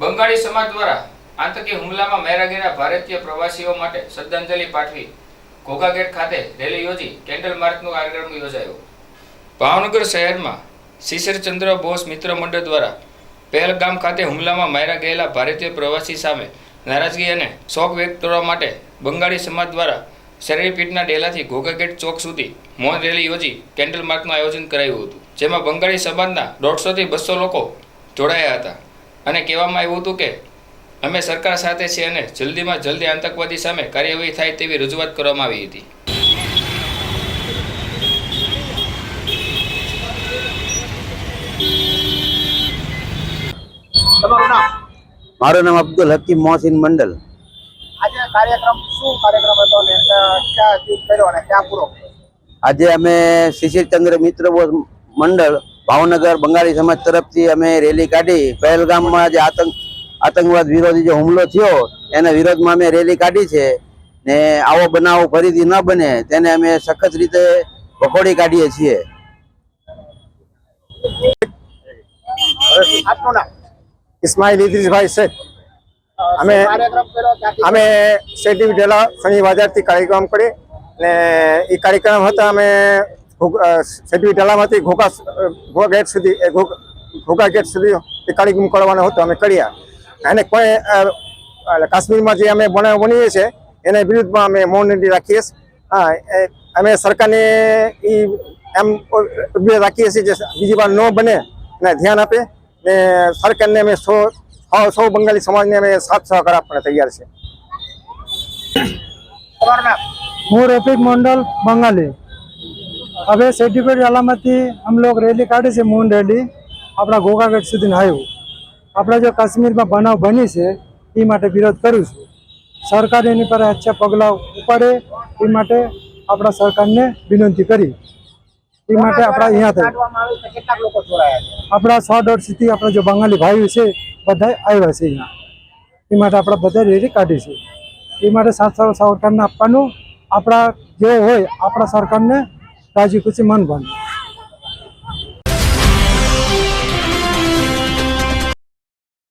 બંગાળી સમાજ દ્વારા આતંકી હુમલામાં મેરા ગયેલા ભારતીય પ્રવાસીઓ માટે શ્રદ્ધાંજલિ પાઠવી ઘોઘા ગેટ ખાતે રેલી યોજી કેન્ડલ માર્ચનો કાર્યક્રમ યોજાયો. ભાવનગર શહેરમાં શિશિરચંદ્ર બોસ મિત્ર મંડળ દ્વારા પહેલગામ ખાતે હુમલામાં માર્યા ગયેલા ભારતીય પ્રવાસી સામે નારાજગી અને શોક વ્યક્ત કરવા માટે બંગાળી સમાજ દ્વારા શરીરપીઠના ડેલાથી ઘોઘાગેટ ચોક સુધી મૌન રેલી યોજી કેન્ડલ માર્ચનું આયોજન કરાયું હતું, જેમાં બંગાળી સમાજના દોઢસોથી બસો લોકો જોડાયા હતા. અને કહેવામાં આવ્યું હતું કે અમે સરકાર સાથે છીએ અને જલ્દીમાં જલ્દી આતંકવાદી સામે કાર્યવાહી થાય તેવી રજૂઆત કરવામાં આવી હતી. મારું નામ અબ્દુલ હકીમ મોહસિન મંડલ. આજે કાર્યક્રમ શું કાર્યક્રમ હતો ને ક્યાં કર્યો અને ક્યાં પૂરો આજે અમે શિશિરચંદ્ર મિત્ર મંડળ ભાવનગર બંગાળી સમાજ તરફથી અમે રેલી કાઢી પહેલગામમાં જે આતંક આતંકવાદ વિરોધી જે હુમલો થયો એના વિરોધમાં અમે રેલી કાઢી છે ને આવો બનાવ ફરીથી ન બને તેને અમે સખત રીતે વખોડી કાઢીએ છીએ. ઇસ્માઇલ ઇદ્રીસભાઈ શેઠ અમે- કાર્યક્રમ કર્યો ક્યાંથી અમે શેઠી ઢેલા શનિ બજારથી કાર્યક્રમ કરી ને એ કાર્યક્રમ હતા અમે સેટવી ટલામાંથી ઘોકા ઘોઘા ગેટ સુધી ઘોકા ગેટ સુધી એ કાળી ગુમ કરવાનો હતો અમે કર્યા. અને કોઈ કાશ્મીરમાં જે અમે બનાવ બનીએ છીએ, એના વિરુદ્ધમાં અમે મૌન નીતિ રાખીએ હા અમે સરકારને એ એમ રાખીએ છીએ જે બીજી વાર ન બને એને ધ્યાન આપે ને સરકારને અમે સો સો બંગાળી સમાજને અમે સાથ સહકાર આપવાને તૈયાર છે હું રફીક મંડળ બંગાળી. હવે સેટીપેટ અલામતથી અમ રેલી કાઢે છે મૂન રેલી આપણા ગોગાગઢ સુધી આવ્યું આપણે જે કાશ્મીરમાં બનાવ બની છે એ માટે વિરોધ કરું છું. સરકાર એની પર આચ્છા પગલાં ઉપાડે એ માટે આપણા સરકારને વિનંતી કરી. એ માટે આપણા અહીંયા થઈ આપણા સો દોઢસોથી આપણા જે બંગાળી ભાઈઓ છે બધા આવ્યા છે અહીંયા. એ માટે આપણે બધા રેલી કાઢી છે. એ માટે સાત સરકારને આપવાનું આપણા જે હોય આપણા સરકારને રાજી ખુશી મન બને